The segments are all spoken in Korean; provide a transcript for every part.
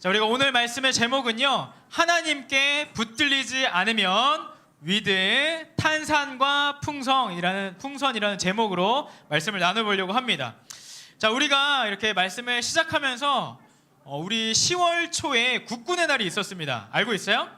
자, 우리가 오늘 말씀의 제목은요. 하나님께 붙들리지 않으면 위드 탄산과 풍성이라는 풍선이라는 제목으로 말씀을 나눠보려고 합니다. 자, 우리가 이렇게 말씀을 시작하면서 어, 우리 10월 초에 국군의 날이 있었습니다. 알고 있어요?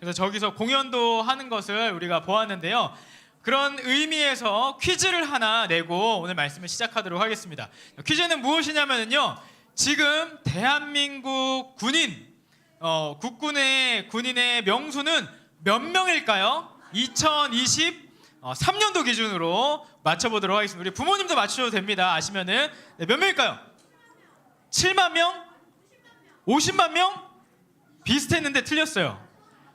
그래서 저기서 공연도 하는 것을 우리가 보았는데요. 그런 의미에서 퀴즈를 하나 내고 오늘 말씀을 시작하도록 하겠습니다. 퀴즈는 무엇이냐면요. 지금 대한민국 군인 어, 국군의 군인의 명수는 몇 명일까요? 2023년도 기준으로 맞춰보도록 하겠습니다. 우리 부모님도 맞추셔도 됩니다. 아시면은 네, 몇 명일까요? 7만 명? 50만 명? 비슷했는데 틀렸어요.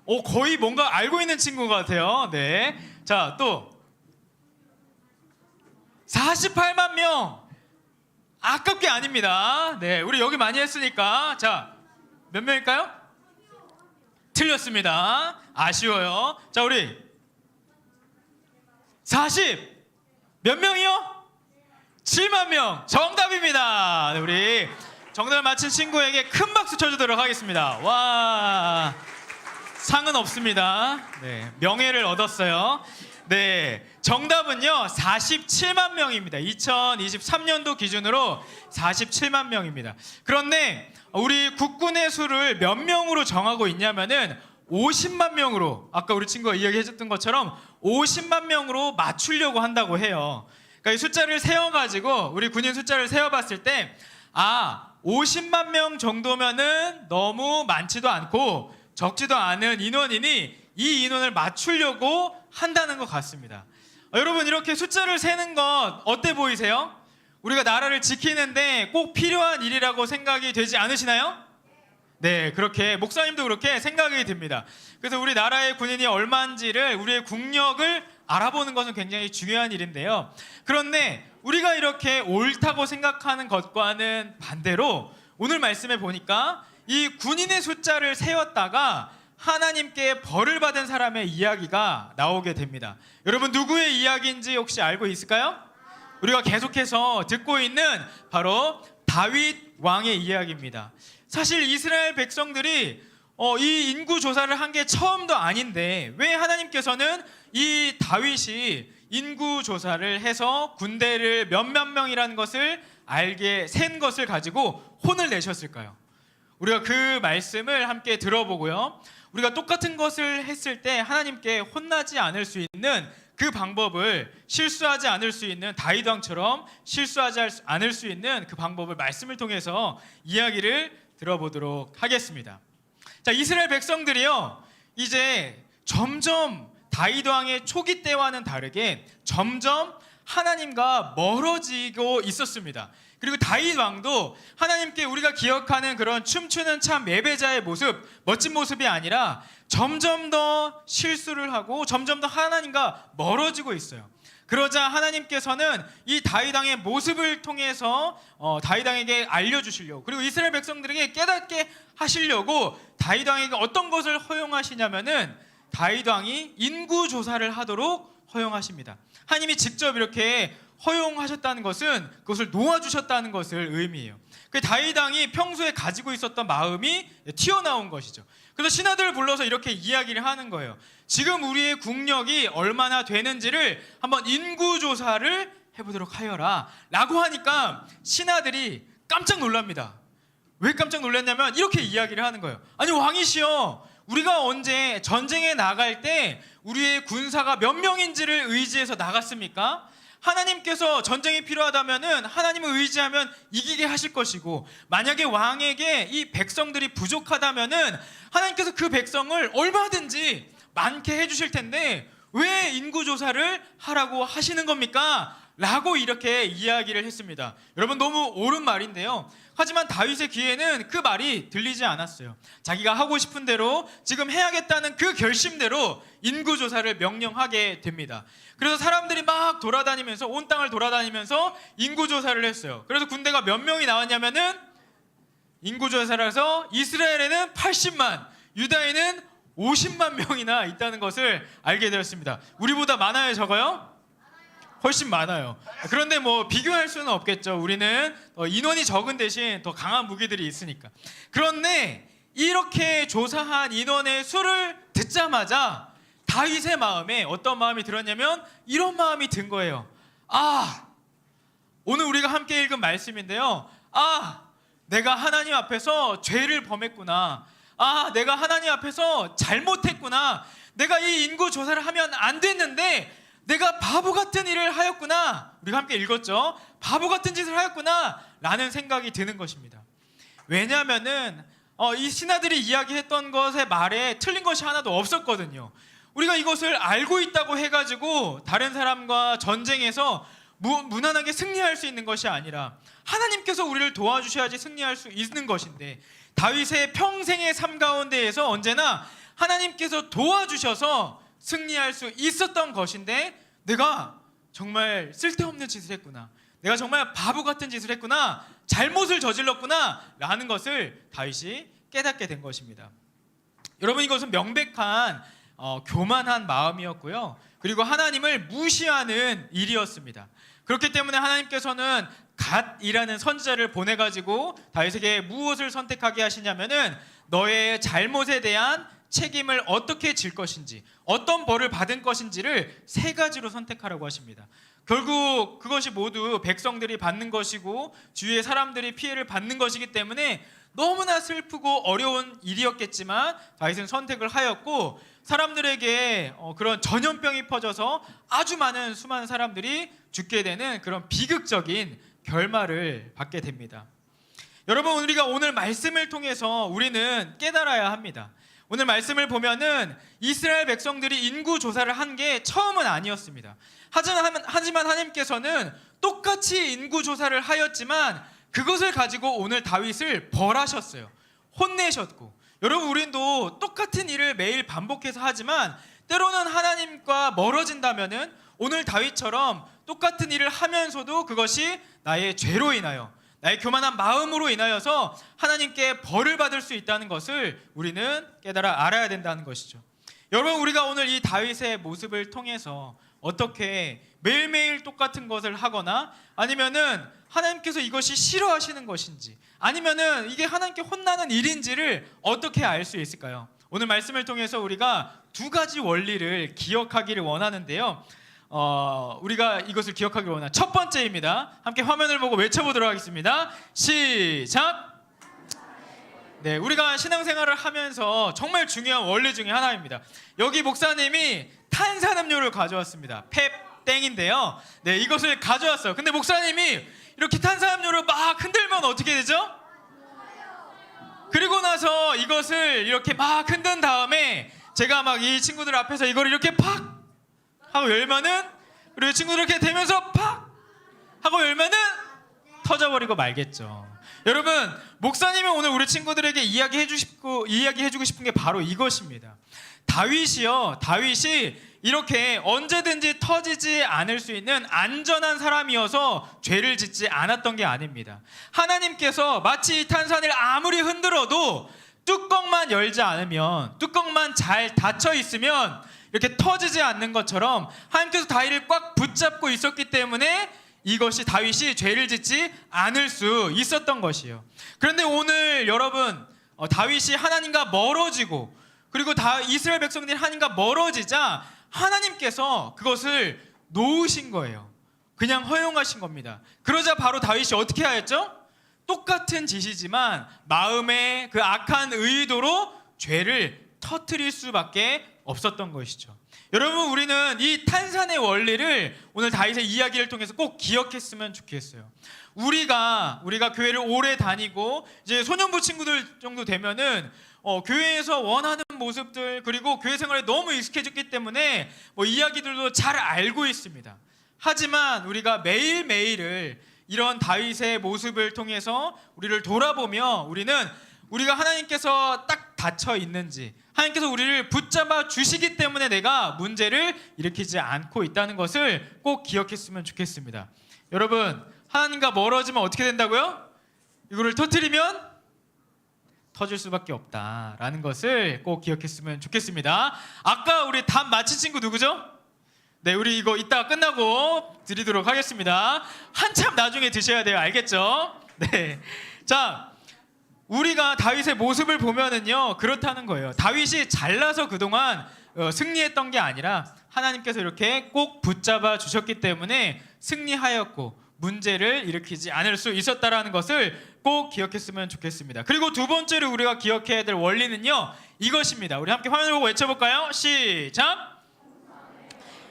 오, 거의 뭔가 알고 있는 친구 같아요. 네. 자, 또 48만 명. 아깝게 아닙니다. 네, 우리 여기 많이 했으니까 자, 몇 명일까요? 틀렸습니다. 아쉬워요. 자, 우리 40. 몇 명이요? 7만 명. 정답입니다. 네, 우리 정답을 맞힌 친구에게 큰 박수 쳐주도록 하겠습니다. 와. 상은 없습니다. 네, 명예를 얻었어요. 네, 정답은요 47만 명입니다. 2023년도 기준으로 47만 명입니다. 그런데 우리 국군의 수를 몇 명으로 정하고 있냐면은 50만 명으로 아까 우리 친구가 이야기해줬던 것처럼 50만 명으로 맞추려고 한다고 해요. 그러니까 이 숫자를 세어가지고 우리 군인 숫자를 세어봤을 때 아 50만 명 정도면은 너무 많지도 않고 적지도 않은 인원이니 이 인원을 맞추려고 한다는 것 같습니다. 어, 여러분 이렇게 숫자를 세는 것 어때 보이세요? 우리가 나라를 지키는데 꼭 필요한 일이라고 생각이 되지 않으시나요? 네, 그렇게 목사님도 그렇게 생각이 듭니다. 그래서 우리 나라의 군인이 얼마인지를 우리의 국력을 알아보는 것은 굉장히 중요한 일인데요. 그런데 우리가 이렇게 옳다고 생각하는 것과는 반대로 오늘 말씀에 보니까 이 군인의 숫자를 세웠다가 하나님께 벌을 받은 사람의 이야기가 나오게 됩니다. 여러분 누구의 이야기인지 혹시 알고 있을까요? 우리가 계속해서 듣고 있는 바로 다윗 왕의 이야기입니다. 사실 이스라엘 백성들이 어, 이 인구 조사를 한 게 처음도 아닌데 왜 하나님께서는 이 다윗이 인구 조사를 해서 군대를 몇몇 명이라는 것을 알게 센 것을 가지고 혼을 내셨을까요? 우리가 그 말씀을 함께 들어보고요. 우리가 똑같은 것을 했을 때 하나님께 혼나지 않을 수 있는 그 방법을 실수하지 않을 수 있는 다윗 왕처럼 실수하지 않을 수 있는 그 방법을 말씀을 통해서 이야기를 들어보도록 하겠습니다. 자, 이스라엘 백성들이요. 이제 점점 다윗 왕의 초기 때와는 다르게 점점 하나님과 멀어지고 있었습니다. 그리고 다윗 왕도 하나님께 우리가 기억하는 그런 춤추는 참 예배자의 모습, 멋진 모습이 아니라 점점 더 실수를 하고 점점 더 하나님과 멀어지고 있어요. 그러자 하나님께서는 이 다윗 왕의 모습을 통해서 어, 다윗 왕에게 알려주시려고 그리고 이스라엘 백성들에게 깨닫게 하시려고 다윗 왕에게 어떤 것을 허용하시냐면은 다윗 왕이 인구 조사를 하도록 허용하십니다. 하나님이 직접 이렇게 허용하셨다는 것은 그것을 놓아주셨다는 것을 의미해요. 그 다윗 왕이 평소에 가지고 있었던 마음이 튀어나온 것이죠. 그래서 신하들을 불러서 이렇게 이야기를 하는 거예요. 지금 우리의 국력이 얼마나 되는지를 한번 인구 조사를 해보도록 하여라. 라고 하니까 신하들이 깜짝 놀랍니다. 왜 깜짝 놀랐냐면 이렇게 이야기를 하는 거예요. 아니 왕이시여, 우리가 언제 전쟁에 나갈 때 우리의 군사가 몇 명인지를 의지해서 나갔습니까? 하나님께서 전쟁이 필요하다면은 하나님을 의지하면 이기게 하실 것이고 만약에 왕에게 이 백성들이 부족하다면은 하나님께서 그 백성을 얼마든지 많게 해주실 텐데 왜 인구 조사를 하라고 하시는 겁니까? 라고 이렇게 이야기를 했습니다. 여러분 너무 옳은 말인데요. 하지만 다윗의 귀에는 그 말이 들리지 않았어요. 자기가 하고 싶은 대로 지금 해야겠다는 그 결심대로 인구 조사를 명령하게 됩니다. 그래서 사람들이 막 돌아다니면서 온 땅을 돌아다니면서 인구 조사를 했어요. 그래서 군대가 몇 명이 나왔냐면은 인구 조사를 해서 이스라엘에는 80만, 유다에는 50만 명이나 있다는 것을 알게 되었습니다. 우리보다 많아요, 적어요? 훨씬 많아요. 그런데 뭐 비교할 수는 없겠죠. 우리는 어, 인원이 적은 대신 더 강한 무기들이 있으니까. 그런데 이렇게 조사한 인원의 수를 듣자마자 다윗의 마음에 어떤 마음이 들었냐면 이런 마음이 든 거예요. 아, 오늘 우리가 함께 읽은 말씀인데요. 아, 내가 하나님 앞에서 죄를 범했구나. 아, 내가 하나님 앞에서 잘못했구나. 내가 이 인구 조사를 하면 안 됐는데 내가 바보 같은 일을 하였구나. 우리가 함께 읽었죠. 바보 같은 짓을 하였구나. 라는 생각이 드는 것입니다. 왜냐하면은 어, 이 신하들이 이야기했던 것의 말에 틀린 것이 하나도 없었거든요. 우리가 이것을 알고 있다고 해가지고 다른 사람과 전쟁에서 무, 무난하게 승리할 수 있는 것이 아니라 하나님께서 우리를 도와주셔야지 승리할 수 있는 것인데 다윗의 평생의 삶 가운데에서 언제나 하나님께서 도와주셔서 승리할 수 있었던 것인데 내가 정말 쓸데없는 짓을 했구나. 내가 정말 바보 같은 짓을 했구나. 잘못을 저질렀구나. 라는 것을 다윗이 깨닫게 된 것입니다. 여러분 이것은 명백한 어, 교만한 마음이었고요. 그리고 하나님을 무시하는 일이었습니다. 그렇기 때문에 하나님께서는 갓이라는 선지자를 보내 가지고 다윗에게 무엇을 선택하게 하시냐면은 너의 잘못에 대한 책임을 어떻게 질 것인지, 어떤 벌을 받은 것인지를 세 가지로 선택하라고 하십니다. 결국 그것이 모두 백성들이 받는 것이고 주위의 사람들이 피해를 받는 것이기 때문에 너무나 슬프고 어려운 일이었겠지만 다윗은 선택을 하였고 사람들에게 어, 그런 전염병이 퍼져서 아주 많은 수많은 사람들이 죽게 되는 그런 비극적인 결말을 받게 됩니다. 여러분 우리가 오늘 말씀을 통해서 우리는 깨달아야 합니다. 오늘 말씀을 보면은 이스라엘 백성들이 인구 조사를 한 게 처음은 아니었습니다. 하지만, 하지만 하나님께서는 똑같이 인구 조사를 하였지만 그것을 가지고 오늘 다윗을 벌하셨어요. 혼내셨고 여러분 우린도 똑같은 일을 매일 반복해서 하지만 때로는 하나님과 멀어진다면은 오늘 다윗처럼 똑같은 일을 하면서도 그것이 나의 죄로 인하여 나의 교만한 마음으로 인하여서 하나님께 벌을 받을 수 있다는 것을 우리는 깨달아 알아야 된다는 것이죠. 여러분 우리가 오늘 이 다윗의 모습을 통해서 어떻게 매일매일 똑같은 것을 하거나 아니면은 하나님께서 이것이 싫어하시는 것인지 아니면은 이게 하나님께 혼나는 일인지를 어떻게 알 수 있을까요? 오늘 말씀을 통해서 우리가 두 가지 원리를 기억하기를 원하는데요. 어, 우리가 이것을 기억하기를 원한 첫 번째입니다. 함께 화면을 보고 외쳐보도록 하겠습니다. 시작. 네, 우리가 신앙생활을 하면서 정말 중요한 원리 중에 하나입니다. 여기 목사님이 탄산음료를 가져왔습니다. 펩 땡인데요. 네, 이것을 가져왔어요. 근데 목사님이 이렇게 탄산음료를 막 흔들면 어떻게 되죠? 그리고 나서 이것을 이렇게 막 흔든 다음에 제가 막 이 친구들 앞에서 이걸 이렇게 팍 하고 열면은 그리고 친구들 이렇게 되면서 팍 하고 열면은 터져버리고 말겠죠. 여러분 목사님이 오늘 우리 친구들에게 이야기해 주시고 이야기해 주고 싶은 게 바로 이것입니다. 다윗이요. 다윗이 이렇게 언제든지 터지지 않을 수 있는 안전한 사람이어서 죄를 짓지 않았던 게 아닙니다. 하나님께서 마치 이 탄산을 아무리 흔들어도 뚜껑만 열지 않으면 뚜껑만 잘 닫혀 있으면 이렇게 터지지 않는 것처럼 하나님께서 다윗을 꽉 붙잡고 있었기 때문에 이것이 다윗이 죄를 짓지 않을 수 있었던 것이에요. 그런데 오늘 여러분 어, 다윗이 하나님과 멀어지고 그리고 다 이스라엘 백성들이 하나님과 멀어지자 하나님께서 그것을 놓으신 거예요. 그냥 허용하신 겁니다. 그러자 바로 다윗이 어떻게 하였죠? 똑같은 짓이지만 마음의 그 악한 의도로 죄를 터트릴 수밖에 없었던 것이죠. 여러분 우리는 이 탄산의 원리를 오늘 다윗의 이야기를 통해서 꼭 기억했으면 좋겠어요. 우리가 우리가 교회를 오래 다니고 이제 소년부 친구들 정도 되면은 어, 교회에서 원하는 모습들 그리고 교회 생활에 너무 익숙해졌기 때문에 뭐 이야기들도 잘 알고 있습니다. 하지만 우리가 매일 매일을 이런 다윗의 모습을 통해서 우리를 돌아보며 우리는 우리가 하나님께서 딱 닫혀 있는지 하나님께서 우리를 붙잡아 주시기 때문에 내가 문제를 일으키지 않고 있다는 것을 꼭 기억했으면 좋겠습니다. 여러분 하나님과 멀어지면 어떻게 된다고요? 이거를 터트리면 터질 수밖에 없다라는 것을 꼭 기억했으면 좋겠습니다. 아까 우리 답 맞힌 친구 누구죠? 네, 우리 이거 이따 끝나고 드리도록 하겠습니다. 한참 나중에 드셔야 돼요. 알겠죠? 네. 자, 우리가 다윗의 모습을 보면은요 그렇다는 거예요. 다윗이 잘나서 그동안 어, 승리했던 게 아니라 하나님께서 이렇게 꼭 붙잡아 주셨기 때문에 승리하였고 문제를 일으키지 않을 수 있었다라는 것을 꼭 기억했으면 좋겠습니다. 그리고 두 번째로 우리가 기억해야 될 원리는요 이것입니다. 우리 함께 화면을 보고 외쳐볼까요? 시작.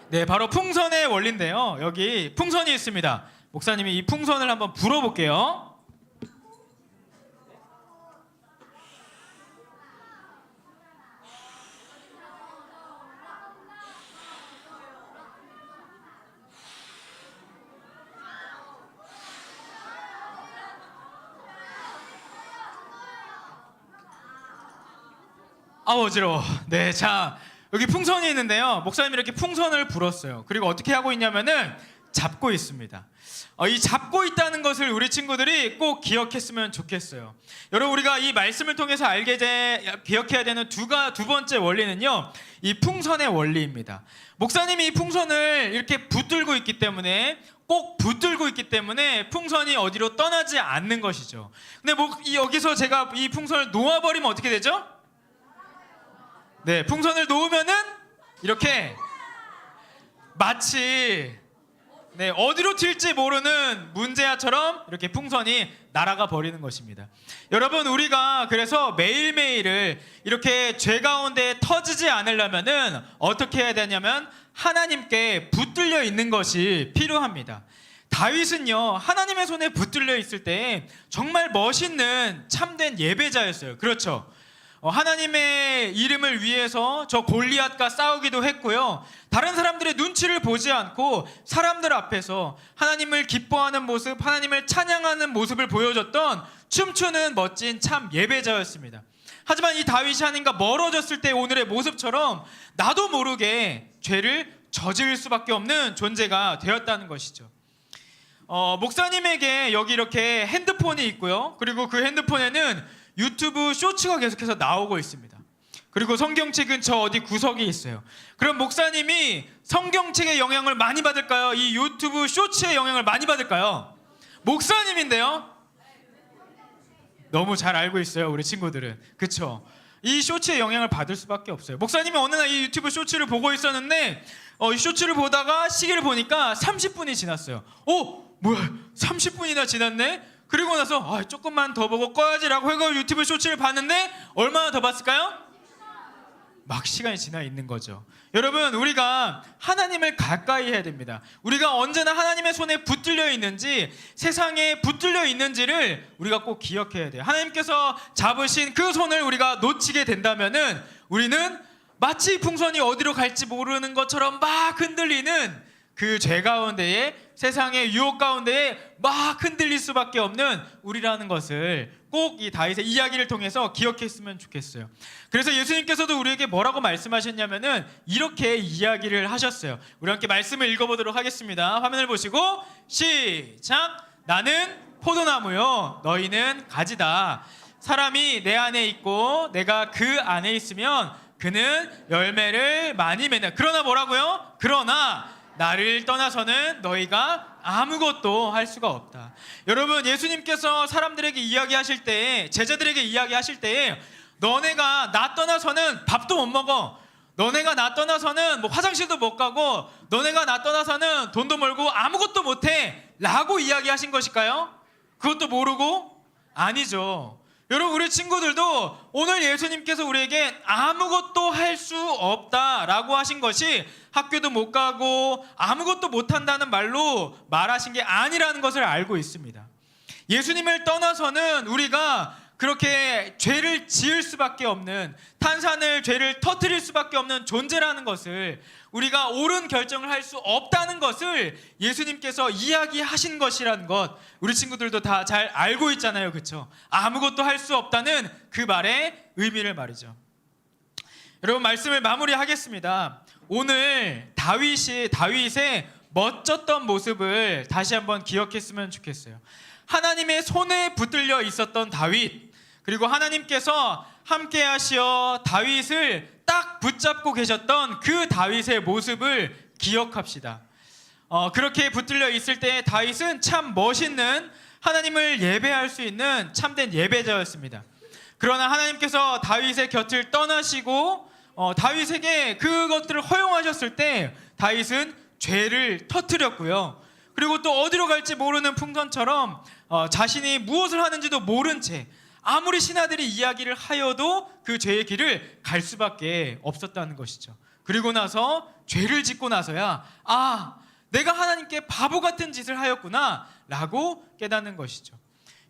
네, 바로 풍선의 원리인데요. 여기 풍선이 있습니다. 목사님이 이 풍선을 한번 불어볼게요. 아 어지러워. 네, 자 여기 풍선이 있는데요. 목사님이 이렇게 풍선을 불었어요. 그리고 어떻게 하고 있냐면은 잡고 있습니다. 어, 이 잡고 있다는 것을 우리 친구들이 꼭 기억했으면 좋겠어요. 여러분 우리가 이 말씀을 통해서 알게 돼 기억해야 되는 두가 두 번째 원리는요. 이 풍선의 원리입니다. 목사님이 이 풍선을 이렇게 붙들고 있기 때문에 꼭 붙들고 있기 때문에 풍선이 어디로 떠나지 않는 것이죠. 근데 뭐 이- 여기서 제가 이 풍선을 놓아버리면 어떻게 되죠? 네, 풍선을 놓으면은 이렇게 마치 네, 어디로 튈지 모르는 문제야처럼 이렇게 풍선이 날아가 버리는 것입니다. 여러분, 우리가 그래서 매일매일을 이렇게 죄 가운데 터지지 않으려면은 어떻게 해야 되냐면 하나님께 붙들려 있는 것이 필요합니다. 다윗은요, 하나님의 손에 붙들려 있을 때 정말 멋있는 참된 예배자였어요. 그렇죠. 어, 하나님의 이름을 위해서 저 골리앗과 싸우기도 했고요. 다른 사람들의 눈치를 보지 않고 사람들 앞에서 하나님을 기뻐하는 모습, 하나님을 찬양하는 모습을 보여줬던 춤추는 멋진 참 예배자였습니다. 하지만 이 다윗이 하나님과 멀어졌을 때 오늘의 모습처럼 나도 모르게 죄를 저지를 수밖에 없는 존재가 되었다는 것이죠. 어, 목사님에게 여기 이렇게 핸드폰이 있고요. 그리고 그 핸드폰에는 유튜브 쇼츠가 계속해서 나오고 있습니다. 그리고 성경책은 저 어디 구석에 있어요. 그럼 목사님이 성경책의 영향을 많이 받을까요? 이 유튜브 쇼츠의 영향을 많이 받을까요? 목사님인데요. 너무 잘 알고 있어요, 우리 친구들은. 그쵸? 이 쇼츠의 영향을 받을 수밖에 없어요. 목사님이 어느 날 이 유튜브 쇼츠를 보고 있었는데, 어, 이 쇼츠를 보다가 시계를 보니까 30분이 지났어요. 어? 뭐야? 30분이나 지났네? 그리고 나서, 아, 조금만 더 보고 꺼야지라고 해서 유튜브 쇼츠를 봤는데, 얼마나 더 봤을까요? 막 시간이 지나 있는 거죠. 여러분, 우리가 하나님을 가까이 해야 됩니다. 우리가 언제나 하나님의 손에 붙들려 있는지, 세상에 붙들려 있는지를 우리가 꼭 기억해야 돼요. 하나님께서 잡으신 그 손을 우리가 놓치게 된다면은 우리는 마치 풍선이 어디로 갈지 모르는 것처럼 막 흔들리는 그 죄 가운데에 세상의 유혹 가운데에 막 흔들릴 수밖에 없는 우리라는 것을 꼭 이 다윗의 이야기를 통해서 기억했으면 좋겠어요. 그래서 예수님께서도 우리에게 뭐라고 말씀하셨냐면은 이렇게 이야기를 하셨어요. 우리 함께 말씀을 읽어보도록 하겠습니다. 화면을 보시고 시작. 나는 포도나무요, 너희는 가지다. 사람이 내 안에 있고 내가 그 안에 있으면 그는 열매를 많이 맺는. 그러나 뭐라고요? 그러나 나를 떠나서는 너희가 아무것도 할 수가 없다. 여러분, 예수님께서 사람들에게 이야기하실 때, 제자들에게 이야기하실 때, 너네가 나 떠나서는 밥도 못 먹어. 너네가 나 떠나서는 뭐 화장실도 못 가고, 너네가 나 떠나서는 돈도 벌고 아무것도 못 해. 라고 이야기하신 것일까요? 그것도 모르고? 아니죠. 여러분 우리 친구들도 오늘 예수님께서 우리에게 아무것도 할 수 없다라고 하신 것이 학교도 못 가고 아무것도 못 한다는 말로 말하신 게 아니라는 것을 알고 있습니다. 예수님을 떠나서는 우리가 그렇게 죄를 지을 수밖에 없는 탄산을 죄를 터뜨릴 수밖에 없는 존재라는 것을 우리가 옳은 결정을 할 수 없다는 것을 예수님께서 이야기하신 것이라는 것 우리 친구들도 다 잘 알고 있잖아요. 그렇죠? 아무것도 할 수 없다는 그 말의 의미를 말이죠. 여러분 말씀을 마무리하겠습니다. 오늘 다윗이 다윗의 멋졌던 모습을 다시 한번 기억했으면 좋겠어요. 하나님의 손에 붙들려 있었던 다윗 그리고 하나님께서 함께 하시어 다윗을 딱 붙잡고 계셨던 그 다윗의 모습을 기억합시다. 어, 그렇게 붙들려 있을 때 다윗은 참 멋있는 하나님을 예배할 수 있는 참된 예배자였습니다. 그러나 하나님께서 다윗의 곁을 떠나시고 어, 다윗에게 그것들을 허용하셨을 때 다윗은 죄를 터뜨렸고요. 그리고 또 어디로 갈지 모르는 풍선처럼 어, 자신이 무엇을 하는지도 모른 채 아무리 신하들이 이야기를 하여도 그 죄의 길을 갈 수밖에 없었다는 것이죠. 그리고 나서 죄를 짓고 나서야 아 내가 하나님께 바보 같은 짓을 하였구나라고 깨닫는 것이죠.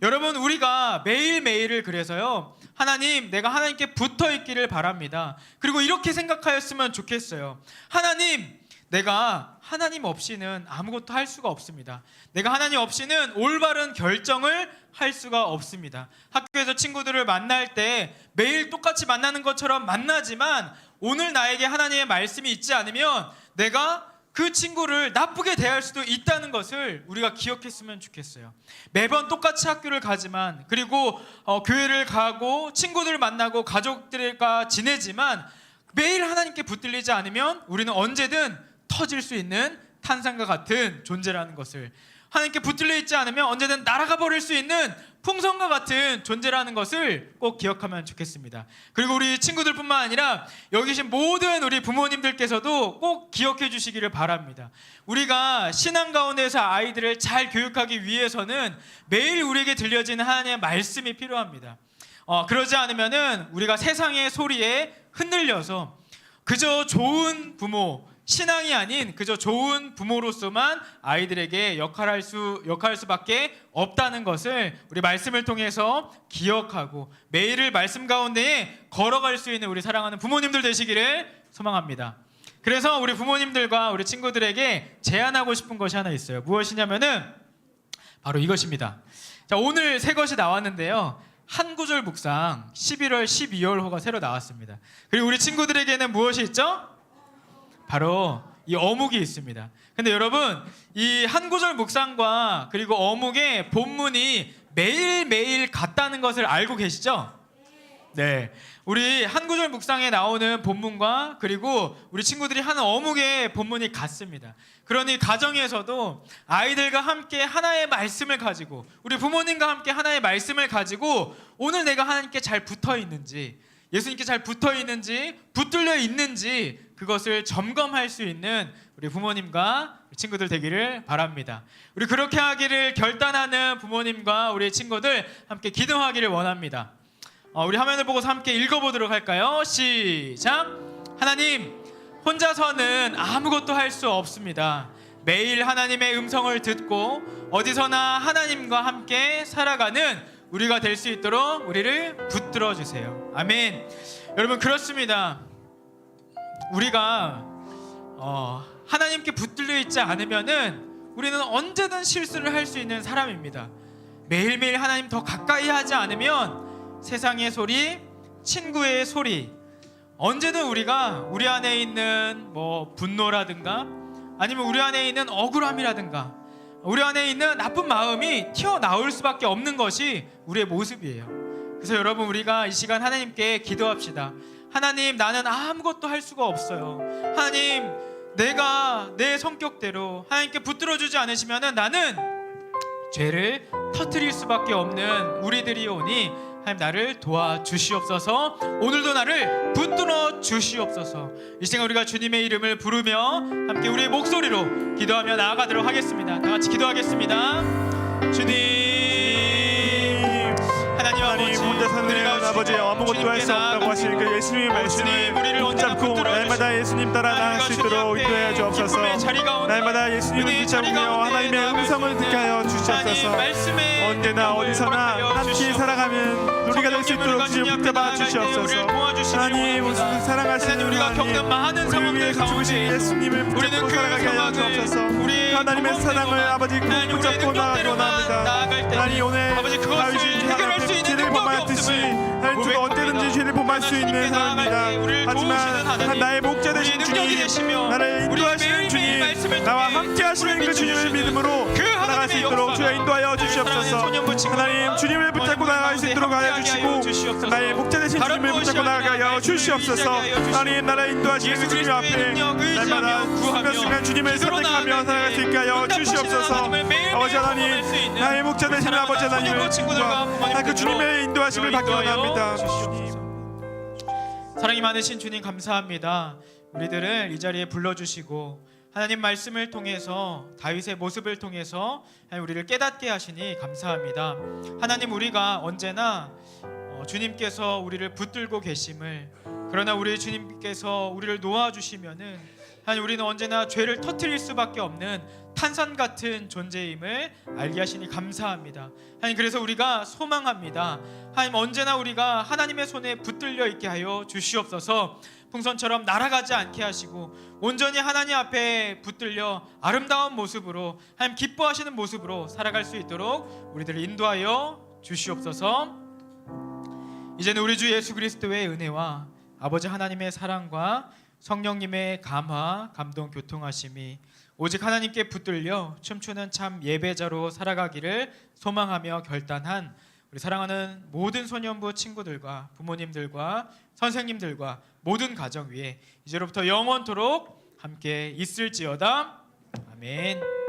여러분 우리가 매일매일을 그래서요. 하나님 내가 하나님께 붙어 있기를 바랍니다. 그리고 이렇게 생각하였으면 좋겠어요. 하나님 내가 하나님 없이는 아무것도 할 수가 없습니다. 내가 하나님 없이는 올바른 결정을 할 수가 없습니다. 학교에서 친구들을 만날 때 매일 똑같이 만나는 것처럼 만나지만 오늘 나에게 하나님의 말씀이 있지 않으면 내가 그 친구를 나쁘게 대할 수도 있다는 것을 우리가 기억했으면 좋겠어요. 매번 똑같이 학교를 가지만 그리고 어, 교회를 가고 친구들을 만나고 가족들과 지내지만 매일 하나님께 붙들리지 않으면 우리는 언제든 터질 수 있는 탄산과 같은 존재라는 것을 하나님께 붙들려 있지 않으면 언제든 날아가 버릴 수 있는 풍선과 같은 존재라는 것을 꼭 기억하면 좋겠습니다. 그리고 우리 친구들뿐만 아니라 여기 계신 모든 우리 부모님들께서도 꼭 기억해 주시기를 바랍니다. 우리가 신앙 가운데서 아이들을 잘 교육하기 위해서는 매일 우리에게 들려지는 하나님의 말씀이 필요합니다. 어, 그러지 않으면은 우리가 세상의 소리에 흔들려서 그저 좋은 부모, 신앙이 아닌 그저 좋은 부모로서만 아이들에게 역할할 수 역할할 수밖에 없다는 것을 우리 말씀을 통해서 기억하고 매일을 말씀 가운데에 걸어갈 수 있는 우리 사랑하는 부모님들 되시기를 소망합니다. 그래서 우리 부모님들과 우리 친구들에게 제안하고 싶은 것이 하나 있어요. 무엇이냐면은 바로 이것입니다. 자, 오늘 새 것이 나왔는데요. 한 구절 묵상 11월 12월 호가 새로 나왔습니다. 그리고 우리 친구들에게는 무엇이 있죠? 바로 이 어묵이 있습니다. 근데 여러분 이 한 구절 묵상과 그리고 어묵의 본문이 매일매일 같다는 것을 알고 계시죠? 네. 우리 한 구절 묵상에 나오는 본문과 그리고 우리 친구들이 하는 어묵의 본문이 같습니다. 그러니 가정에서도 아이들과 함께 하나의 말씀을 가지고 우리 부모님과 함께 하나의 말씀을 가지고 오늘 내가 하나님께 잘 붙어 있는지 예수님께 잘 붙어 있는지 붙들려 있는지 그것을 점검할 수 있는 우리 부모님과 친구들 되기를 바랍니다. 우리 그렇게 하기를 결단하는 부모님과 우리 친구들 함께 기도하기를 원합니다. 어, 우리 화면을 보고서 함께 읽어보도록 할까요? 시작. 하나님, 혼자서는 아무것도 할 수 없습니다. 매일 하나님의 음성을 듣고 어디서나 하나님과 함께 살아가는 우리가 될 수 있도록 우리를 붙들어 주세요. 아멘. 여러분 그렇습니다. 우리가 어, 하나님께 붙들려 있지 않으면은 우리는 언제든 실수를 할 수 있는 사람입니다. 매일매일 하나님 더 가까이 하지 않으면 세상의 소리, 친구의 소리, 언제든 우리가 우리 안에 있는 뭐 분노라든가 아니면 우리 안에 있는 억울함이라든가 우리 안에 있는 나쁜 마음이 튀어나올 수밖에 없는 것이 우리의 모습이에요. 그래서 여러분 우리가 이 시간 하나님께 기도합시다. 하나님 나는 아무것도 할 수가 없어요. 하나님 내가 내 성격대로 하나님께 붙들어 주지 않으시면은 나는 죄를 터뜨릴 수밖에 없는 우리들이오니 하나님 나를 도와주시옵소서. 오늘도 나를 붙들어 주시옵소서. 이 시간 우리가 주님의 이름을 부르며 함께 우리의 목소리로 기도하며 나아가도록 하겠습니다. 다 같이 기도하겠습니다. 주님 우리가 아버지 아무것도 할 수 없다고 하시는 그 예수님의 말씀을 붙잡고 날마다 예수님 따라 나갈 수 있도록 인도하여 주옵소서. 날마다 예수님을 붙잡으며 하나님의 음성을 듣게 하여 주시옵소서. 언제나 어디서나 함께 살아가면 우리가 될 수 있도록 주님 붙잡아 주시옵소서. 하나님 우리를 사랑하시는 우리가 겪는 많은 우리 상황들 가운데 예수님을 우리는 붙잡고 그 살아가게 하여 주옵소서. 하나님의 사랑을 아버지 붙잡고 때 하나님 오늘 아버지, 그것을 해결할 범하였듯이 없음을 하나님 주가 언제든지 죄를 범할 수 있는 사람입니다. 하지만 하나님, 한 나의 목자 되신 주님 나를 인도하시는 주님 나와 함께 하시는 그 주님을 믿음으로 그 나아갈 수 있도록 주여 인도하여 주시옵소서. 하나님 주님을 붙잡고 나아갈 수 있도록 하여 주시고. 나의 목자 되신 주님을 붙잡고 나아가여 주시옵소서. 하나님 나라 인도하시는 예수 주님 앞에 날마다 수면 주님을 선택하며 살아갈 수때 있게 하여 주시옵소서. 아버지 하나님 나의 목자 되시는 사랑하는 아버지 아, 그 주님의 인도하심을 받기 원합니다. 사랑이 많으신 주님 감사합니다. 우리들을 이 자리에 불러주시고 하나님 말씀을 통해서 다윗의 모습을 통해서 우리를 깨닫게 하시니 감사합니다. 하나님 우리가 언제나 어, 주님께서 우리를 붙들고 계심을 그러나 우리 주님께서 우리를 놓아 주시면은 하나님 우리는 언제나 죄를 터뜨릴 수밖에 없는 탄산 같은 존재임을 알게 하시니 감사합니다. 하나님 그래서 우리가 소망합니다. 하나님 언제나 우리가 하나님의 손에 붙들려 있게 하여 주시옵소서. 풍선처럼 날아가지 않게 하시고 온전히 하나님 앞에 붙들려 아름다운 모습으로 하나님 기뻐하시는 모습으로 살아갈 수 있도록 우리들을 인도하여 주시옵소서. 이제는 우리 주 예수 그리스도의 은혜와 아버지 하나님의 사랑과 성령님의 감화, 감동, 교통하심이 오직 하나님께 붙들려 춤추는 참 예배자로 살아가기를 소망하며 결단한 우리 사랑하는 모든 소년부 친구들과 부모님들과 선생님들과 모든 가정 위에 이제로부터 영원토록 함께 있을지어다. 아멘.